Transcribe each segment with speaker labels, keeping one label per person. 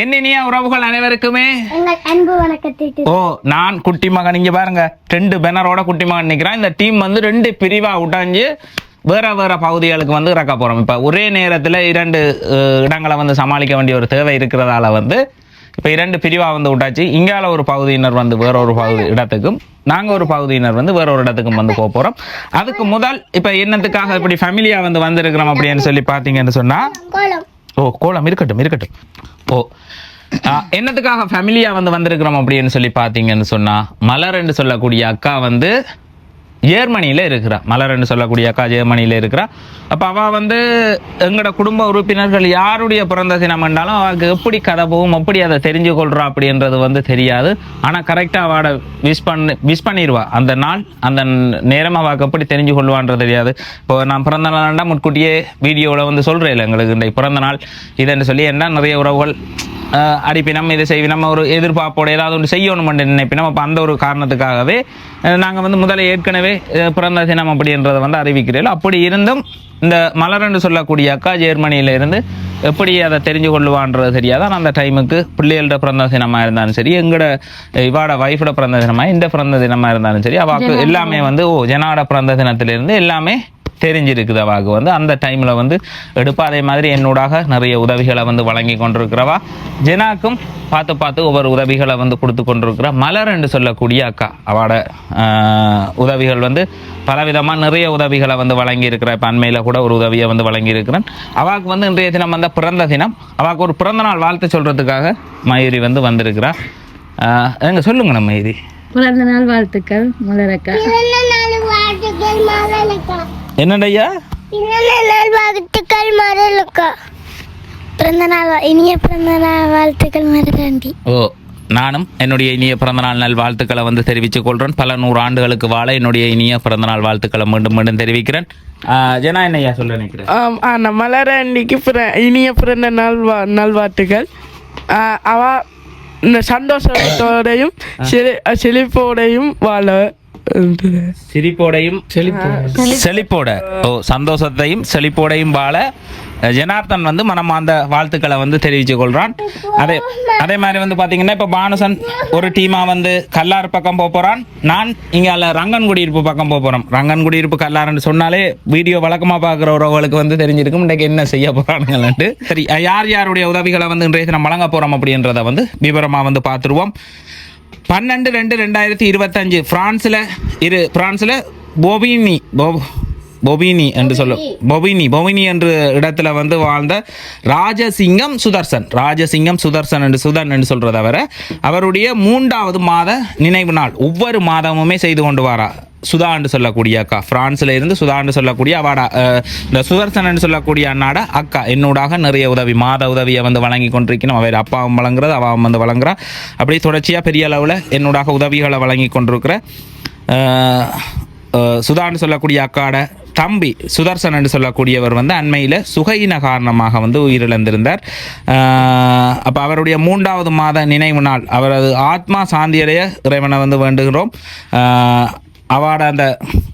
Speaker 1: என்னினிய உறவுகள் அனைவருக்குமே?
Speaker 2: அன்பு
Speaker 1: ஓ நான் குட்டி மகன். இங்க பாருங்க ரெண்டு பேனரோட குட்டி மகன் நிக்கிறேன். இந்த டீம் வந்து ரெண்டு பிரிவா உடைஞ்சு வேற வேற பகுதிகளுக்கு வந்து இறக்க போறோம். இப்ப ஒரே நேரத்துல இரண்டு இடங்களை வந்து சமாளிக்க வேண்டிய ஒரு தேவை இருக்கிறதால வந்து இப்ப இரண்டு பிரிவா வந்து விட்டாச்சு இங்கால ஒரு பகுதியினர் வந்து வேற ஒரு பகுதி இடத்துக்கும் நாங்க ஒரு பகுதியினர் வந்து வேற ஒரு இடத்துக்கும் வந்து போக போறோம். அதுக்கு முதல் இப்ப என்னத்துக்காக இப்படி ஃபேமிலியா வந்து வந்திருக்கிறோம் அப்படின்னு சொல்லி பாத்தீங்கன்னு சொன்னா ஓ கோலம் இருக்கட்டும் இருக்கட்டும். ஓ என்னத்துக்காக ஃபேமிலியா வந்து வந்திருக்கிறோம் அப்படின்னு சொல்லி பார்த்தீங்கன்னு சொன்னா மலர் என்று சொல்லக்கூடிய அக்கா வந்து ஜெர்மனியில இருக்கிறா. மலர்னு சொல்லக்கூடிய அக்கா ஜேர்மனியில் இருக்கிறா. அப்போ அவள் வந்து எங்களோட குடும்ப உறுப்பினர்கள் யாருடைய பிறந்த தினம் என்றாலும் அவளுக்கு எப்படி கதை போகும் எப்படி அதை தெரிஞ்சு கொள்கிறா அப்படின்றது வந்து தெரியாது. ஆனால் கரெக்டாக அவட விஷ் பண்ணி விஷ் பண்ணிடுவா அந்த நாள் அந்த நேரம் அவளுக்கு எப்படி தெரிஞ்சு கொள்வான்றது தெரியாது. இப்போ நான் பிறந்த நாள்னா முன்கூட்டியே வீடியோவில் வந்து சொல்கிறேன் எங்களுக்கு இன்றைக்கு பிறந்த நாள் இதுன்னு சொல்லி என்ன நிறைய உறவுகள் அடிப்பினம் இதை செய்வினம் ஒரு எதிர்பார்ப்போட ஏதாவது ஒன்று செய்யணும் நினைப்பினோம் அப்போ அந்த ஒரு காரணத்துக்காகவே நாங்கள் வந்து முதல்ல ஏற்கனவே பிறந்த தினம் அப்படின்றத வந்து அறிவிக்கிறீர்கள் அப்படி இருந்தும் இந்த மலர்ன்னு சொல்லக்கூடிய அக்கா ஜெர்மனியில இருந்து எப்படி அதை தெரிஞ்சு கொள்ளுவான்றது தெரியாது ஆனால் அந்த டைமுக்கு பிள்ளைகளோட பிறந்த தினமாக இருந்தாலும் சரி எங்களோட இவாட ஒய்ஃபோட பிறந்த தினமாக இந்த பிறந்த தினமாக இருந்தாலும் சரி அவாக்கு எல்லாமே வந்து ஓ ஜனாட பிறந்த தினத்திலிருந்து எல்லாமே தெரிஞ்சிருக்குது அவாக்கு வந்து அந்த டைம்ல வந்து எடுப்பா. அதே மாதிரி என்னோடாக நிறைய உதவிகளை வந்து வழங்கி கொண்டிருக்கிறவா. ஜெனாக்கும் பார்த்து பார்த்து ஒவ்வொரு உதவிகளை வந்து கொடுத்து கொண்டிருக்கிற மலர் என்று சொல்லக்கூடிய அக்கா. அவட உதவிகள் வந்து பலவிதமாக நிறைய உதவிகளை வந்து வழங்கி இருக்கிற இப்போ அண்மையில் கூட ஒரு உதவியை வந்து வழங்கி இருக்கிறேன் அவாக்கு வந்து இன்றைய தினம் வந்த பிறந்த தினம். அவாக்கு ஒரு பிறந்த நாள் வாழ்த்து சொல்றதுக்காக மயூரி வந்து வந்திருக்கிறா. எங்க சொல்லுங்க நம்ம மயூரி
Speaker 3: பிறந்த நாள் வாழ்த்துக்கள் மலரக்கா.
Speaker 1: என்னடையா
Speaker 2: பிறந்த நாள் வாழ்த்துக்கள் மரலுக்கா பிறந்த நாள் இனிய பிறந்த நாள் வாழ்த்துக்கள் மரலாண்டி
Speaker 1: ஓ நானும் என்னுடைய இனிய பிறந்தநாள் நல் வாழ்த்துக்களை வந்து தெரிவித்துக் கொள்கிறேன் பல நூறு ஆண்டுகளுக்கு வாழ என்னுடைய இனிய பிறந்தநாள் வாழ்த்துக்களை மீண்டும் மீண்டும் தெரிவிக்கிறேன். ஆஹ் ஜனா என்னையா சொல்ல நினைக்கிறேன்
Speaker 4: ஆம், ஆனா மலர அன்னைக்கு பிற இனிய பிறந்த நாள் வா- நல்வாழ்த்துக்கள். அவ இந்த சந்தோஷத்தோடையும் செழி- செழிப்போடையும் வாழ
Speaker 1: சிரிப்போடையும் செழிப்போட. ஓ சந்தோஷத்தையும் செழிப்போடையும் வாழ ஜனார்த்தன் வந்து மனமார்ந்த வாழ்த்துக்களை வந்து தெரிவித்துக் கொள்றான். அதே அதே மாதிரி வந்து பாத்தீங்கன்னா இப்ப பானுசன் ஒரு டீமா வந்து கல்லார் பக்கம் போக போறான். நான் இங்க ரங்கன் குடியிருப்பு பக்கம் போக போறோம். ரங்கன் குடியிருப்பு கல்லார்னு சொன்னாலே வீடியோ வழக்கமா பாக்குற உறவுகளுக்கு வந்து தெரிஞ்சிருக்கும். இன்னைக்கு என்ன செய்ய போறானுங்கள்ட்டு சரி யார் யாருடைய உதவிகளை வந்து இன்றைய தினம் வழங்க போறோம் அப்படின்றத வந்து விவரமா வந்து பார்த்துருவோம் பன்னெண்டு ரெண்டு ரெண்டாயிரத்தி இருபத்தஞ்சு. பிரான்ஸ்ல இரு பிரான்ஸ்ல பொபினி பொ- பொபினி என்று சொல்லும் பொபினி. பொபினி என்ற இடத்துல வந்து வாழ்ந்த ராஜசிங்கம் சுதர்சன். ராஜசிங்கம் சுதர்சன் என்று சுதன் என்று சொல்றத வர அவருடைய மூன்றாவது மாத நினைவு நாள். ஒவ்வொரு மாதமுமே செய்து கொண்டு வரா. சுதான்னு சொல்லக்கூடிய அக்கா. பிரான்ஸ்ல இருந்து சுதான்னு சொல்லக்கூடிய அவாடா இந்த சுதர்சனன் சொல்லக்கூடிய அண்ணாட அக்கா. என்னோடாக நிறைய உதவி மாத உதவியை வந்து வழங்கி கொண்டிருக்கணும். அவர் அப்பாவும் வழங்குறது அவாவும் வந்து வழங்குறா. அப்படி தொடர்ச்சியாக பெரிய அளவில் என்னோடாக உதவிகளை வழங்கி கொண்டிருக்கிற சுதான்னு சொல்லக்கூடிய அக்காட தம்பி சுதர்சன் என்று சொல்லக்கூடியவர் வந்து அண்மையில் சுகையின காரணமாக வந்து உயிரிழந்திருந்தார். அப்போ அவருடைய மூன்றாவது மாத நினைவு நாள். அவரது ஆத்மா சாந்தியடைய இறைவனை வந்து வேண்டுகிறோம். அவாட அந்த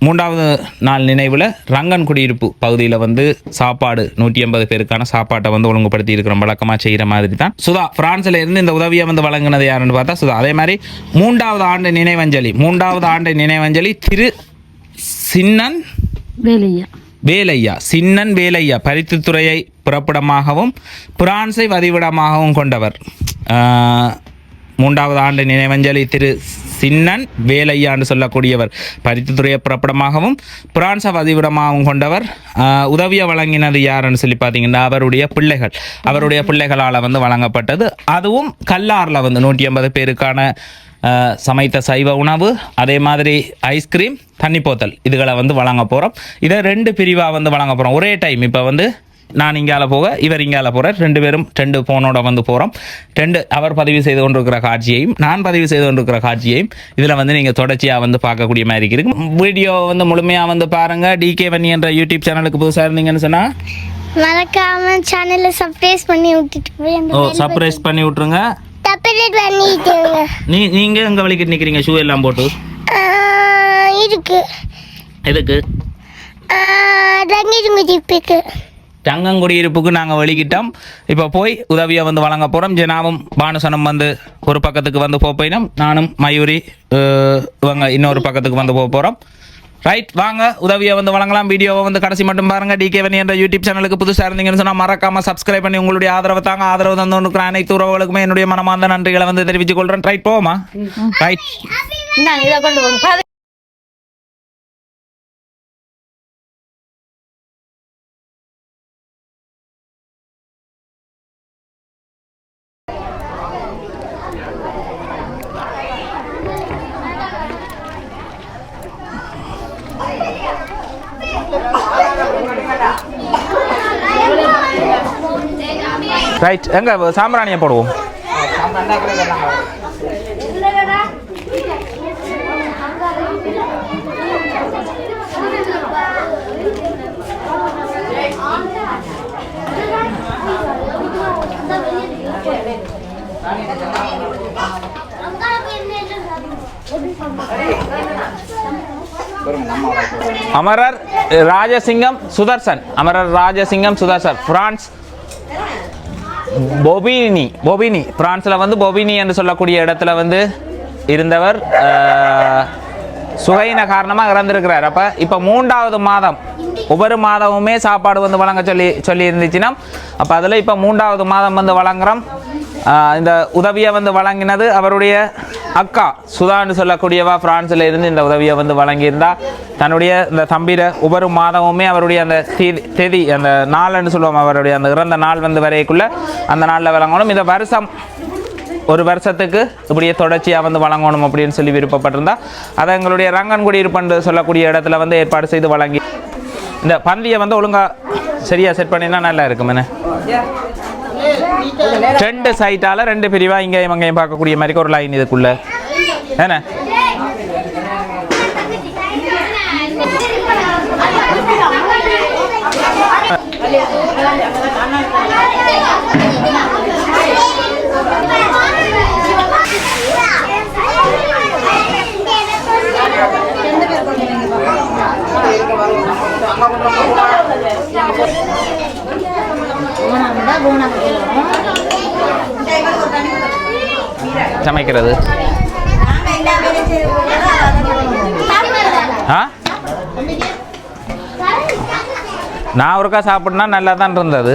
Speaker 1: மூன்றாவது நாள் நினைவில் ரங்கன் குடியிருப்பு பகுதியில் வந்து சாப்பாடு நூற்றி ஐம்பது பேருக்கான சாப்பாட்டை வந்து ஒழுங்குபடுத்தி இருக்கிறோம் வழக்கமாக செய்கிற மாதிரி தான் சுதா பிரான்ஸ்ல இருந்து இந்த உதவியை வந்து வழங்கினது யாருன்னு பார்த்தா சுதா. அதே மாதிரி மூன்றாவது ஆண்டு நினைவஞ்சலி மூன்றாவது ஆண்டு நினைவஞ்சலி திரு சின்னன்
Speaker 3: வேலையா?
Speaker 1: வேலையா சின்னன் வேலையா பருத்தித்துறையை புறப்படமாகவும் பிரான்ஸை வதிவிடமாகவும் கொண்டவர். மூன்றாவது ஆண்டு நினைவஞ்சலி திரு சின்னன் வேலையான்னு சொல்லக்கூடியவர். பருத்தித்துறையை புறப்படமாகவும் பிரான்ச பதிவிடமாகவும் கொண்டவர். உதவியை வழங்கினது யாருன்னு சொல்லி பார்த்தீங்கன்னா அவருடைய பிள்ளைகள். அவருடைய பிள்ளைகளால் வந்து வழங்கப்பட்டது. அதுவும் கல்லாரில் வந்து நூற்றி ஐம்பது பேருக்கான சமைத்த சைவ உணவு அதே மாதிரி ஐஸ்கிரீம் தண்ணி போத்தல் இதுகளை வந்து வழங்க போகிறோம் இதை ரெண்டு பிரிவாக வந்து வழங்க போகிறோம் ஒரே டைம் இப்போ வந்து நான் இங்கால போக இவர் இங்கால போகிறார் ரெண்டு பேரும் ரெண்டு ஃபோனோட வந்து போகிறோம் ரெண்டு அவர் பதிவு செய்து கொண்டிருக்கிற காட்சியையும் நான் பதிவு செய்து கொண்டிருக்கிற காட்சியையும் இதில் வந்து நீங்கள் தொடர்ச்சியாக வந்து பார்க்கக்கூடிய மாதிரி இருக்கு. வீடியோ வந்து முழுமையாக வந்து பாருங்கள் டிகே வன்னி என்ற யூடியூப் சேனலுக்கு புதுசாக இருந்தீங்கன்னு சொன்னால்
Speaker 2: மறக்காம சேனலை சப்ஸ்கிரைப் பண்ணி விட்டுட்டு
Speaker 1: ஓ சர்ப்ரைஸ் பண்ணி
Speaker 2: பண்ணிட்டுங்க
Speaker 1: நீ நீங்கள் எங்கே வலிக்கிட்டு நிற்கிறீங்க ஷூ எல்லாம் போட்டு.
Speaker 2: இருக்கு.
Speaker 1: எதுக்கு?
Speaker 2: ரங்கிருங்க ஜிப்புக்கு.
Speaker 1: தங்கங்குடியிருப்புக்கு நாங்கள் வெளிக்கிட்டோம் இப்போ போய் உதவியை வந்து வழங்க போகிறோம் ஜனாவும் பானுசனம் வந்து ஒரு பக்கத்துக்கு வந்து போக போயினோம் நானும் மயூரி இவங்க இன்னொரு பக்கத்துக்கு வந்து போக போகிறோம் ரைட் வாங்க. உதவியை வந்து வழங்கலாம். வீடியோவை வந்து கடைசி மட்டும் பாருங்க. டிகே வனி என்ற யூடியூப் சேனலுக்கு புதுசாக இருந்தீங்கன்னு சொன்னால் மறக்காம சப்ஸ்கிரைப் பண்ணி உங்களுடைய ஆதரவை தாங்க. ஆதரவு தந்து கொண்டிருக்கிற அனைத்து உறவுகளுக்குமே என்னுடைய மனமார்ந்த நன்றிகளை வந்து தெரிவித்துக் கொள்கிறேன் ரைட் போவோமா? ரைட் ரைட் எங்க? சாம்பிராணியை போடுவோம். அமரர் ராஜசிங்கம் சுதர்சன். அமரர் Rajasingam Sudarshan. France Bobigny Bobigny. பிரான்ஸில் வந்து பொபினி என்று சொல்லக்கூடிய இடத்துல வந்து இருந்தவர் சுகையின காரணமாக இறந்திருக்கிறார். அப்போ இப்போ மூன்றாவது மாதம் ஒவ்வொரு மாதமுமே சாப்பாடு வந்து வழங்க சொல்லி சொல்லி இருந்துச்சுன்னா அப்போ அதில் இப்போ மூன்றாவது மாதம் வந்து வழங்குறோம். இந்த உதவியை வந்து வழங்கினது அவருடைய அக்கா சுதான்னு சொல்லக்கூடியவா பிரான்ஸில் இருந்து இந்த உதவியை வந்து வழங்கியிருந்தா. தன்னுடைய இந்த தம்பிர ஒவ்வொரு மாதமுமே அவருடைய அந்த தேதி தேதி அந்த நாள்னு சொல்லுவோம் அவருடைய அந்த இறந்த நாள் வந்து வரைக்குள்ளே அந்த நாளில் வழங்கணும். இந்த வருஷம் ஒரு வருஷத்துக்கு இப்படியே தொடர்ச்சியாக வந்து வழங்கணும் அப்படின்னு சொல்லி விருப்பப்பட்டிருந்தா. அதை எங்களுடைய ரங்கன் இருப்பன்று சொல்லக்கூடிய இடத்துல வந்து ஏற்பாடு செய்து வழங்கி இந்த பந்தியை வந்து ஒழுங்காக சரியாக செட் பண்ணினா நல்லா இருக்கும் ரெண்டு சைட்டால ரெண்டு பிரிவா இங்கேயும் அங்கேயும் பார்க்கக்கூடிய மாதிரி ஒரு லைன் இதுக்குள்ள. என்ன? சமைக்கிறது? ஆ? நான் ஒருக்கா சாப்பிட்னா நல்லா தான் இருந்தது.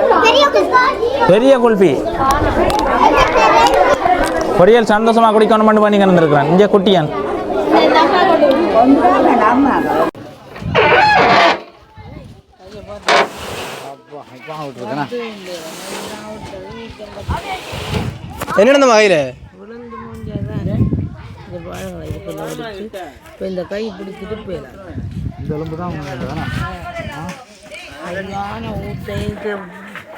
Speaker 1: பெரிய குல்பி பொரியல் சந்தோஷமா குடிக்கணும் மட்டும் பண்ணி கிடந்திருக்கிறேன். இங்கே குட்டியன்.
Speaker 5: என்ன வகையில்
Speaker 3: இப்போ இந்த கை பிடிச்சிட்டு போயிடலாம்
Speaker 5: இந்த எலும்பு தான்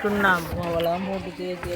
Speaker 3: சுண்ணாம்பு அவெல்லாம் போட்டு தேய்ச்சி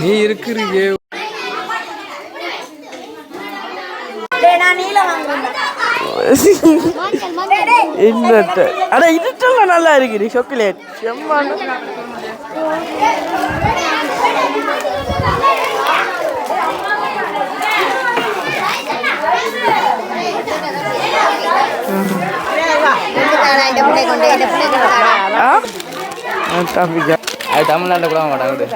Speaker 6: நீ இருக்கிறீங்க
Speaker 4: என்னத்த அட இதுட்டெல்லாம் நல்லா இருக்குது சாக்லேட் செம்மான ஆ? ஆ, தம்பிக்கா
Speaker 6: அது தமிழ்நாட்டில் கூட மாட்டாங்க.